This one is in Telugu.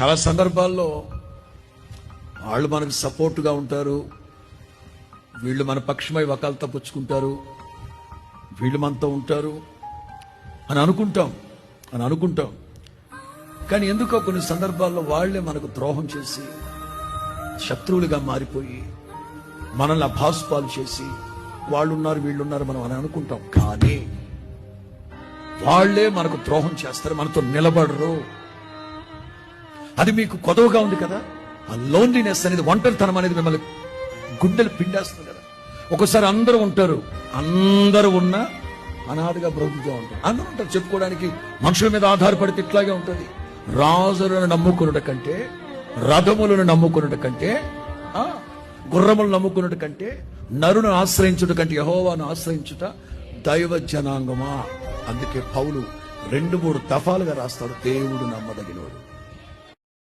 చాలా సందర్భాల్లో వాళ్ళు మనకు సపోర్ట్గా ఉంటారు. వీళ్ళు మన పక్షమై వకాలతో పుచ్చుకుంటారు వీళ్ళు మనతో ఉంటారు. అని అనుకుంటాం. అని అనుకుంటాం. కానీ ఎందుకో కొన్ని సందర్భాల్లో వాళ్ళే మనకు ద్రోహం చేసి శత్రువులుగా మారిపోయి మనల్ని అభాసుపాలు చేసి వాళ్ళు ఉన్నారు వీళ్ళు ఉన్నారు మనం అని అనుకుంటాం. కానీ వాళ్ళే మనకు ద్రోహం చేస్తారు మనతో నిలబడరు. అది మీకు కొదవగా ఉంది కదా? ఆ లోన్లీనెస్ అనేది ఒంటరితనం అనేది మిమ్మల్ని గుండెలు పిండేస్తుంది కదా. ఒకసారి అందరూ ఉంటారు. అందరూ ఉన్నా అనాథగా బ్రతుకుతూ ఉంటారు. అందరూ ఉంటారు. చెప్పుకోవడానికి మనుషుల మీద ఆధారపడితే ఇట్లాగే ఉంటుంది. రాజులను నమ్ముకున్నట కంటే రథములను నమ్ముకున్నట కంటే గుర్రములు నమ్ముకున్నట కంటే నరును ఆశ్రయించుట కంటే యహోవాను ఆశ్రయించుట దైవ జనాంగమా? అందుకే పౌలు రెండు మూడు దఫాలుగా రాస్తాడు. దేవుడు నమ్మదగినోడు.